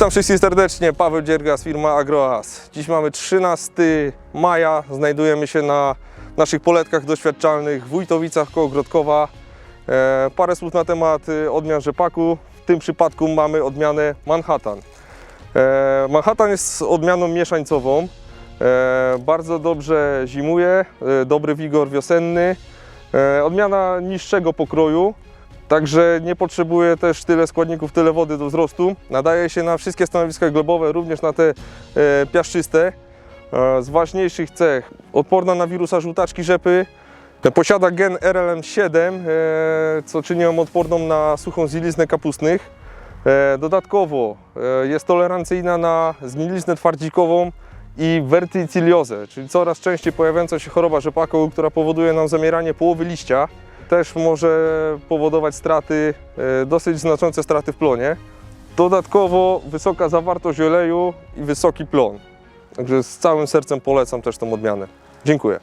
Witam wszystkich serdecznie, Paweł Dziergas, firma AgroAS. Dziś mamy 13 maja, znajdujemy się na naszych poletkach doświadczalnych w Wójtowicach koło Grodkowa. E, parę słów na temat y, odmian rzepaku. W tym przypadku mamy odmianę Manhattan. E, Manhattan jest odmianą mieszańcową. E, bardzo dobrze zimuje, e, dobry wigor wiosenny. E, odmiana niższego pokroju, Także nie potrzebuje też tyle składników, tyle wody do wzrostu. Nadaje się na wszystkie stanowiska glebowe, również na te e, piaszczyste. E, z ważniejszych cech odporna na wirusa żółtaczki rzepy. Posiada gen RLM7, e, co czyni ją odporną na suchą ziliznę kapustnych. Dodatkowo jest tolerancyjna na zgniliznę twardzikową i wertyciliozę, czyli coraz częściej pojawiająca się choroba rzepaku, która powoduje nam zamieranie połowy liścia też może powodować straty, e, dosyć znaczące straty w plonie. Dodatkowo wysoka zawartość oleju i wysoki plon. Także z całym sercem polecam też tą odmianę. Dziękuję.